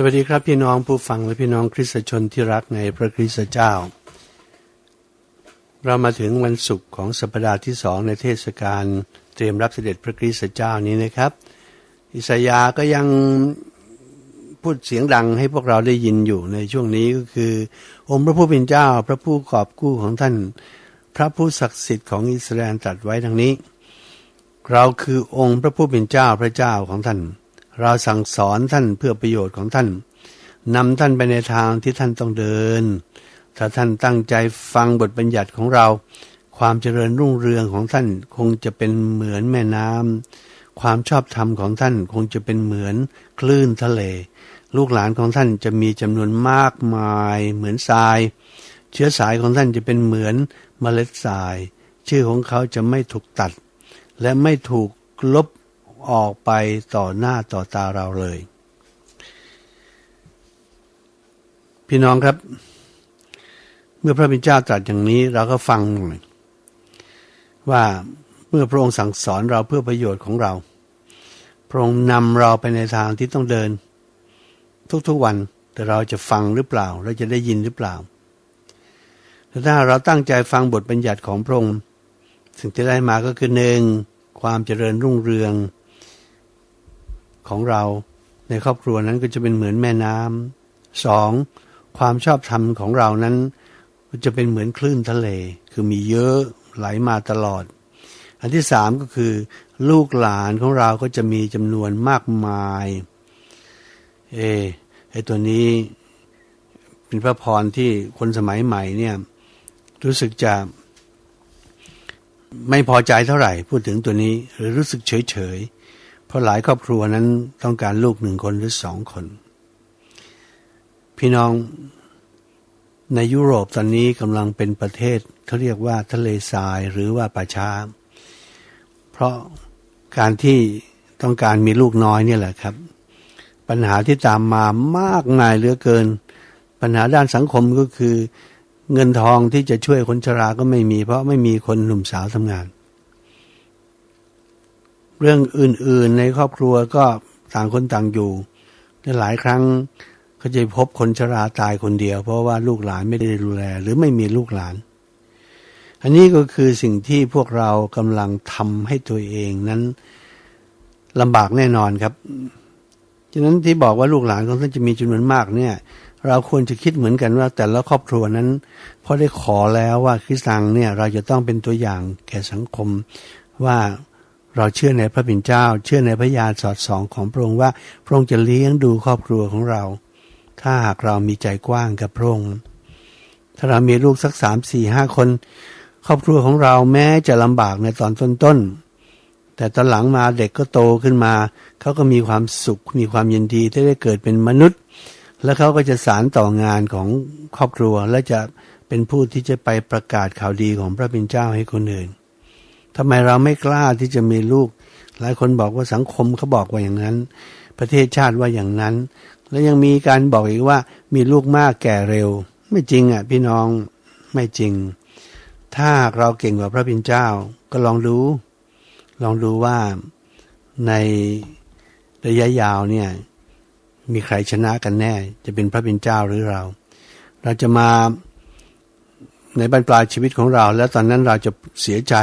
สวัสดีครับพี่น้องผู้ฟังและพี่น้องคริสตชนที่รักในพระคริสตเจ้า เรามาถึงวันศุกร์ของสัปดาห์ที่สองในเทศกาลเตรียมรับเสด็จพระคริสตเจ้านี้นะครับ อิสยาห์ก็ยังพูดเสียงดังให้พวกเราได้ยินอยู่ในช่วงนี้ก็คือ องค์พระผู้เป็นเจ้าพระผู้กอบกู้ของท่าน พระผู้ศักดิ์สิทธิ์ของอิสราเอลตรัสไว้ดังนี้ เราคือองค์พระผู้เป็นเจ้าพระเจ้าของท่าน เราสั่งสอนท่านเพื่อประโยชน์ของท่านนำท่านไปในทางที่ท่านต้องเดิน ถ้าท่านตั้งใจฟังบทบัญญัติของเรา ความเจริญรุ่งเรืองของท่านคงจะเป็นเหมือนแม่น้ำความชอบธรรมของท่านคงจะเป็นเหมือนคลื่นทะเล ลูกหลานของท่านจะมีจำนวนมากมายเหมือนทราย เชื้อสายของท่านจะเป็นเหมือนเมล็ดทราย ชื่อของเขาจะไม่ถูกตัด และไม่ถูกลบ ออกไปต่อหน้าต่อตาเราเลย พี่น้องครับ เมื่อพระบิดาเจ้าตรัสอย่างนี้เราก็ฟังหน่อยว่าเมื่อพระองค์สั่งสอนเราเพื่อประโยชน์ของเรา พระองค์นำเราไปในทางที่ต้องเดิน ทุกๆวันแต่เราจะฟังหรือเปล่า เราจะได้ยินหรือเปล่าถ้าเราตั้งใจฟังบทบัญญัติของพระองค์สิ่งที่ได้มาก็คือหนึ่งความเจริญรุ่งเรือง ของเรา ในครอบครัวนั้นก็จะเป็นเหมือนแม่น้ำสองความชอบธรรมของเรานั้นก็จะเป็นเหมือนคลื่นทะเล คือมีเยอะไหลมาตลอด อันที่สามก็คือ ลูกหลานของเราก็จะมีจำนวนมากมาย เอไอตัวนี้ เป็นพระพรที่คนสมัยใหม่เนี่ย รู้สึกจะ ไม่พอใจเท่าไหร่ พูดถึงตัวนี้ หรือรู้สึกเฉยเฉย เพราะหลายครอบครัวนั้นต้องการลูกหนึ่งคนหรือสองคน พี่น้องในยุโรปตอนนี้กำลังเป็นประเทศเขาเรียกว่าทะเลทรายหรือว่าป่าช้า เพราะการที่ต้องการมีลูกน้อยเนี่ยแหละครับ ปัญหาที่ตามมามากมายเหลือเกิน ปัญหาด้านสังคมก็คือ เงินทองที่จะช่วยคนชราก็ไม่มี เพราะไม่มีคนหนุ่มสาวทำงาน เรื่องอื่นๆในครอบครัวก็ต่างคนต่างอยู่หลายครั้งก็จะพบคนชราตายคนเดียว เพราะว่าลูกหลานไม่ได้ดูแล หรือไม่มีลูกหลาน อันนี้ก็คือสิ่งที่พวกเรากำลังทำให้ตัวเองนั้นลำบากแน่นอนครับฉะนั้นที่บอกว่าลูกหลานของท่านจะมีจำนวนมากเนี่ย เราควรจะคิดเหมือนกันว่าแต่ละครอบครัวนั้นพอได้ขอแล้วว่าคริสตังเนี่ยเราจะต้องเป็นตัวอย่างแก่สังคมว่า เราเชื่อในพระบิดเจ้า เชื่อในพระญาณสอดส่องของพระองค์ว่าพระองค์จะเลี้ยงดูครอบครัวของเรา ถ้าหากเรามีใจกว้างกับพระองค์ถ้าเรามีลูกสักสามสี่ห้าคน ครอบครัวของเราแม้จะลำบากในตอนต้นๆแต่ตอนหลังมาเด็กก็โตขึ้นมา เขาก็มีความสุขมีความยินดีที่ได้เกิดเป็นมนุษย์ แล้วเขาก็จะสารต่องานของครอบครัวและจะเป็นผู้ที่จะไปประกาศข่าวดีของพระบิดเจ้าให้คนอื่น ทำไมเราไม่กล้าที่จะมีลูก หลายคนบอกว่าสังคมเขาบอกว่าอย่างนั้น ประเทศชาติว่าอย่างนั้น แล้วยังมีการบอกอีกว่ามีลูกมากแก่เร็ว ไม่จริงอะพี่น้องไม่จริง ถ้าเราเก่งกว่าพระบิดเจ้าก็ลองดูลองดูว่าในระยะยาวเนี่ยมีใครชนะกันแน่ จะเป็นพระบิดเจ้าหรือเรา เราจะมาในบรรปลายชีวิตของเรา แล้วตอนนั้นเราจะเสียใจ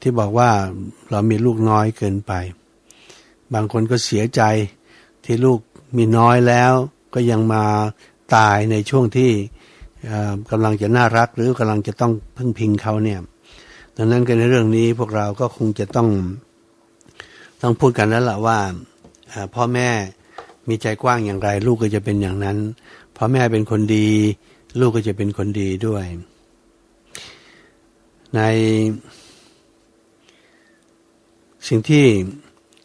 ที่บอกว่าเรามีลูกน้อยเกินไป บางคนก็เสียใจที่ลูกมีน้อยแล้ว ก็ยังมาตายในช่วงที่กำลังจะน่ารักหรือกำลังจะต้องพึ่งพิงเขาเนี่ยดังนั้นกันในเรื่องนี้พวกเราก็คงจะต้องต้องพูดกันแล้วล่ะว่าพ่อแม่มีใจกว้างอย่างไร ลูกก็จะเป็นอย่างนั้นพ่อแม่เป็นคนดี ลูกก็จะเป็นคนดีด้วย ใน สิ่งที่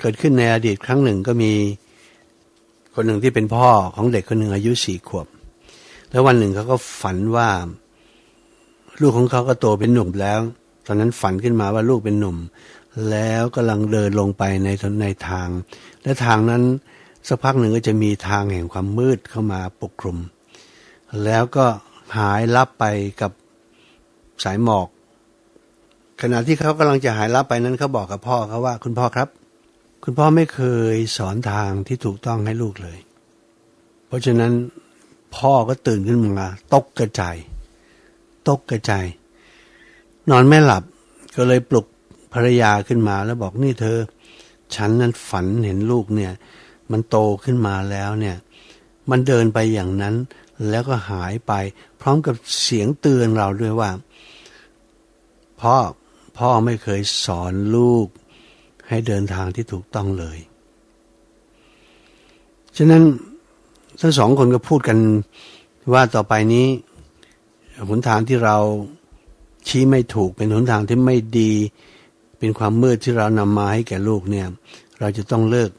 เกิดขึ้นในอดีตครั้งหนึ่งก็มีคนหนึ่งที่เป็นพ่อของเด็กคนหนึ่งอายุสี่ขวบ แล้ววันหนึ่งเขาก็ฝันว่า ลูกของเขาก็โตเป็นหนุ่มแล้ว ตอนนั้นฝันขึ้นมาว่าลูกเป็นหนุ่ม แล้วกำลังเดินลงไปในในทาง และทางนั้นสักพักหนึ่งก็จะมีทางแห่งความมืดเข้ามาปกคลุม แล้วก็หายลับไปกับสายหมอก ขณะที่เขากำลังจะหายลับไปนั้นเขาบอกกับพ่อเขาว่า คุณพ่อครับ คุณพ่อไม่เคยสอนทางที่ถูกต้องให้ลูกเลย เพราะฉะนั้นพ่อก็ตื่นขึ้นมาตกกระจายตกกระจายนอนไม่หลับก็เลยปลุกภรรยาขึ้นมาแล้วบอกนี่เธอ ฉันนั้นฝันเห็นลูกเนี่ย มันโตขึ้นมาแล้วเนี่ย มันเดินไปอย่างนั้น แล้วก็หายไป พร้อมกับเสียงเตือนเราด้วยว่า พ่อ พ่อไม่เคยสอนลูกให้เดินทางที่ถูกต้องเลย ฉะนั้นทั้งสองคนก็พูดกันว่าต่อไปนี้หนทางที่เราชี้ไม่ถูกเป็นหนทางที่ไม่ดี เป็นความมืดที่เรานำมาให้แก่ลูกเนี่ย เราจะต้องเลิก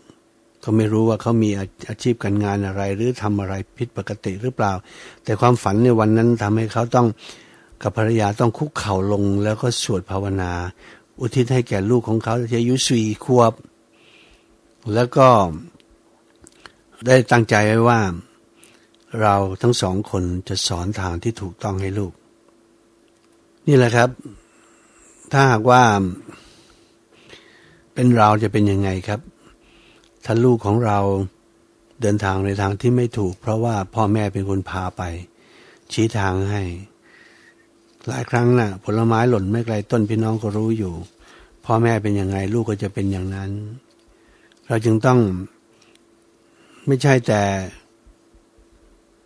เขาไม่รู้ว่าเขามีอาชีพการงานอะไร หรือทำอะไรผิดปกติหรือเปล่า แต่ความฝันในวันนั้นทำให้เขาต้อง กับภรรยาต้องคุกเข่าลงแล้วก็สวดภาวนา อุทิศให้แก่ลูกของเขาที่อายุสี่ขวบ แล้วก็ได้ตั้งใจไว้ว่า เราทั้งสองคนจะสอนทางที่ถูกต้องให้ลูก นี่แหละครับ ถ้าหากว่า เป็นเราจะเป็นยังไงครับ ถ้าลูกของเราเดินทางในทางที่ไม่ถูก เพราะว่าพ่อแม่เป็นคนพาไป ชี้ทางให้ หลายครั้งนะ่ะ ผลไม้หล่นไม่ไกลต้นพี่น้องก็รู้อยู่ พ่อแม่เป็นยังไงลูกก็จะเป็นอย่างนั้น เราจึงต้องไม่ใช่แต่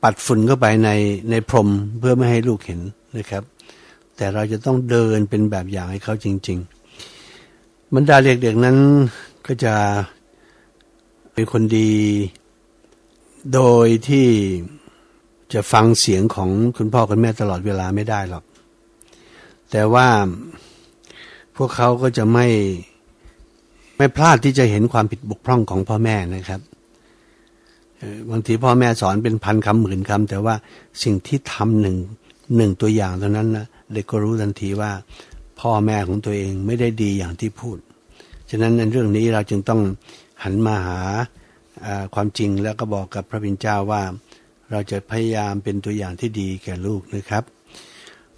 ปัดฝุ่นเข้าไปในในพรมเพื่อไม่ให้ลูกเห็นนะครับ แต่เราจะต้องเดินเป็นแบบอย่างให้เขาจริง ๆ บรรดาเด็กๆนั้นก็จะเป็นคนดี โดยที่จะฟังเสียงของคุณพ่อคุณแม่ตลอดเวลาไม่ได้หรอก แต่ว่าพวกเขาก็จะไม่ไม่พลาดที่จะเห็นความผิดบกพร่องของพ่อแม่นะครับบางทีพ่อแม่สอนเป็นพันคำหมื่นคำแต่ว่าสิ่งที่ทำหนึ่งหนึ่งตัวอย่างเท่านั้นนะเด็กก็รู้ทันทีว่า พ่อแม่ของตัวเองไม่ได้ดีอย่างที่พูด ฉะนั้นในเรื่องนี้เราจึงต้องหันมาหาความจริงแล้วก็บอกกับพระบิณเจ้าว่า เราจะพยายามเป็นตัวอย่างที่ดีแก่ลูกนะครับ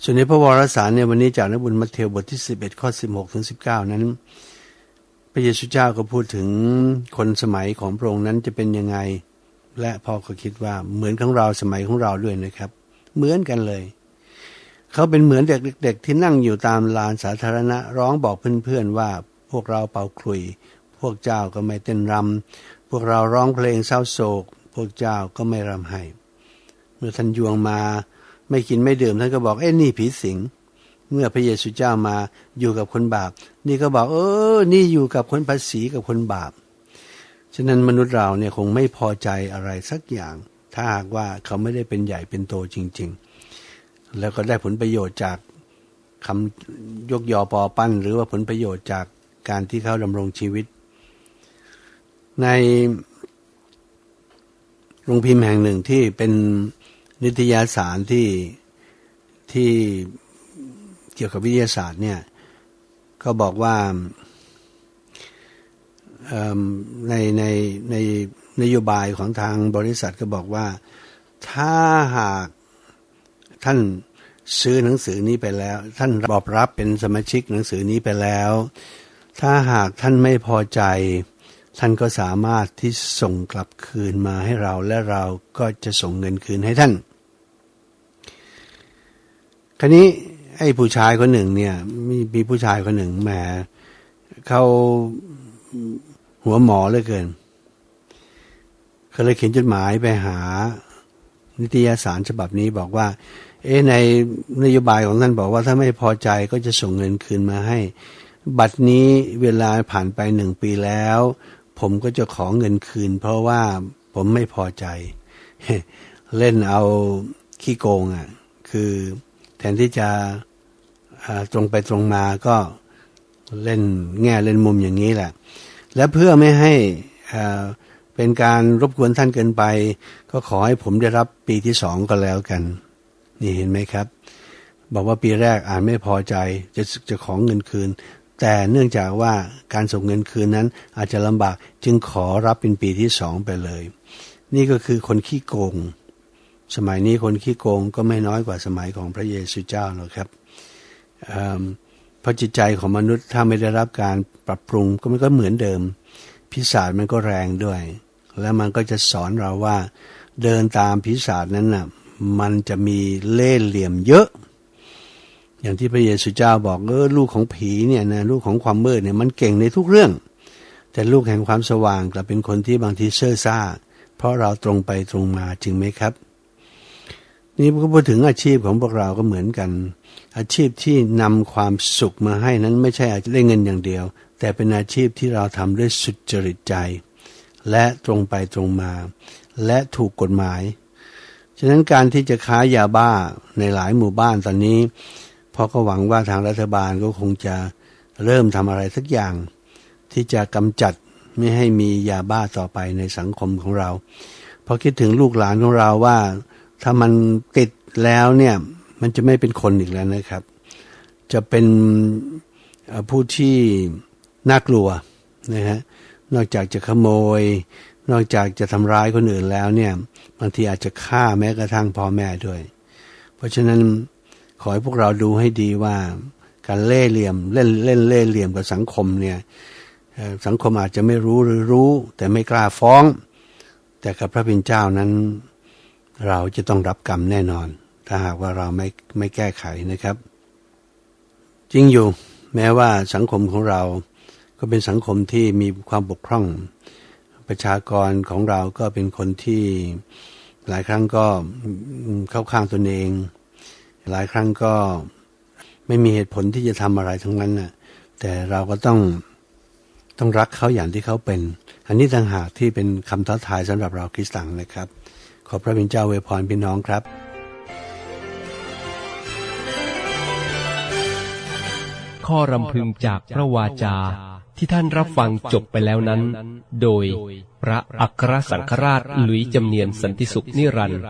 ส่วนในพระวรสารในวันนี้จากนบุญมัทธิวบทที่ 11 ข้อ 16 ถึง 19 นั้น พระเยซูเจ้าก็พูดถึงคนสมัยของพระองค์นั้นจะเป็นยังไง และพ่อก็คิดว่าเหมือนของเราสมัยของเราด้วยนะครับ เหมือนกันเลย เขาเป็นเหมือนเด็กๆที่นั่งอยู่ตามลานสาธารณะร้องบอกเพื่อนๆว่าพวกเราเป่าคลุย พวกเจ้าก็ไม่เต้นรำพวกเราร้องเพลงเศร้าโศก พวกเจ้าก็ไม่รำให้เมื่อท่านยวงมา ไม่กินไม่ดื่มท่านก็บอกเอ้นี่ผีสิง เมื่อพระเยซูเจ้ามาอยู่กับคนบาป นี่ก็บอกเออ นี่อยู่กับคนภาษีกับคนบาป ฉะนั้นมนุษย์เราเนี่ยคงไม่พอใจอะไรสักอย่าง ถ้าหากว่าเขาไม่ได้เป็นใหญ่เป็นโตจริง ๆ แล้วก็ได้ผลประโยชน์จากคำยกยอปอปั้น หรือว่าผลประโยชน์จากการที่เขาดำรงชีวิต ในโรงพิมพ์แห่งหนึ่งที่เป็น นิตยสารที่ที่เกี่ยวกับวิทยาศาสตร์เนี่ยก็บอกว่าในในในนโยบายของทางบริษัทก็บอกว่า ถ้าหากท่านซื้อหนังสือนี้ไปแล้ว ท่านบอบรับเป็นสมาชิกหนังสือนี้ไปแล้ว ถ้าหากท่านไม่พอใจ ท่านก็สามารถที่ส่งกลับคืนมาให้เราและเราก็จะส่งเงินคืนให้ท่าน คราวนี้ไอ้ผู้ชายคนหนึ่งเนี่ยมีมีผู้ชายคนหนึ่งแหมเขาหัวหมอเลยเกินก็เลยเขียนจดหมายไปหา นิตยสารฉบับนี้บอกว่า เอ๊ในนโยบายของท่านบอกว่าถ้าไม่พอใจก็จะส่งเงินคืนมาให้ บัตรนี้เวลาผ่านไปหนึ่งปีแล้ว ผมก็จะขอเงินคืน เพราะว่าผมไม่พอใจ เล่นเอาขี้โกงอะ คือแทนที่จะตรงไปตรงมาก็เล่นแง่เล่นมุมอย่างนี้แหละ และเพื่อไม่ให้เป็นการรบกวนท่านเกินไป ก็ขอให้ผมได้รับปีที่สองก็แล้วกัน นี่เห็นไหมครับ บอกว่าปีแรกอ่านไม่พอใจจะจะของเงินคืน แต่เนื่องจากว่าการส่งเงินคืนนั้นอาจจะลำบากจึงขอรับเป็นปีที่สองไปเลย นี่ก็คือคนขี้โกง สมัยนี้คนขี้โกงก็ไม่น้อยกว่าสมัยของพระเยซูเจ้าหรอกครับเพราะจิตใจของมนุษย์ถ้าไม่ได้รับการปรับปรุงก็มันก็เหมือนเดิม พิศาจมันก็แรงด้วย แล้วมันก็จะสอนเราว่า เดินตามผีศาจนั้นน่ะมันจะมีเล่ห์เหลี่ยมเยอะ อย่างที่พระเยซูเจ้าบอกเออลูกของผีเนี่ยนะลูกของความมืดเนี่ยมันเก่งในทุกเรื่อง แต่ลูกแห่งความสว่างกลับเป็นคนที่บางทีเซ่อซ่า เพราะเราตรงไปตรงมาจริงไหมครับ นี่ก็พูดถึงอาชีพของพวกเราก็เหมือนกัน อาชีพที่นำความสุขมาให้นั้นไม่ใช่อาชีพได้เงินอย่างเดียว แต่เป็นอาชีพที่เราทำด้วยสุจริตใจ และตรงไปตรงมา และถูกกฎหมายฉะนั้นการที่จะค้ายาบ้าในหลายหมู่บ้านตอนนี้ พ่อก็หวังว่าทางรัฐบาลก็คงจะเริ่มทำอะไรสักอย่าง ที่จะกำจัดไม่ให้มียาบ้าต่อไปในสังคมของเราพอคิดถึงลูกหลานของเราว่า ถ้ามันติดแล้วเนี่ยมันจะไม่เป็นคนอีกแล้วนะครับ จะเป็นผู้ที่น่ากลัวนะฮะนอกจากจะขโมย นอกจากจะทำร้ายคนอื่นแล้วเนี่ยบางทีอาจจะฆ่าแม้กระทั่งพ่อแม่ด้วย เพราะฉะนั้น ขอให้พวกเราดูให้ดีว่าการเล่เหลี่ยมเล่นเล่นเล่ห์เหลี่ยมกับสังคมเนี่ยสังคมอาจจะไม่รู้หรือรู้ แต่ไม่กล้าฟ้อง แต่กับพระเป็นเจ้านั้น เราจะต้องรับกรรมแน่นอน ถ้าหากว่าเราไม่ไม่แก้ไขนะครับ จริงอยู่แม้ว่าสังคมของเราก็เป็นสังคมที่มีความบกพร่อง ประชากรของเราก็เป็นคนที่หลายครั้งก็เข้าข้างตนเอง หลายครั้งก็ไม่มีเหตุผลที่จะทำอะไรทั้งนั้นน่ะแต่เราก็ต้องต้องรักเขาอย่างที่เขาเป็น อันนี้ต่างหากที่เป็นคำท้าทายสำหรับเราคริสตังนะครับ ขอพระบิณเจ้าอวพรพี่น้องครับข้อรำพึงจากพระวาจาที่ท่านรับฟังจบไปแล้วนั้น โดยพระอัครสังฆราชหลุยจำเนียนสันติสุขนิรันดร์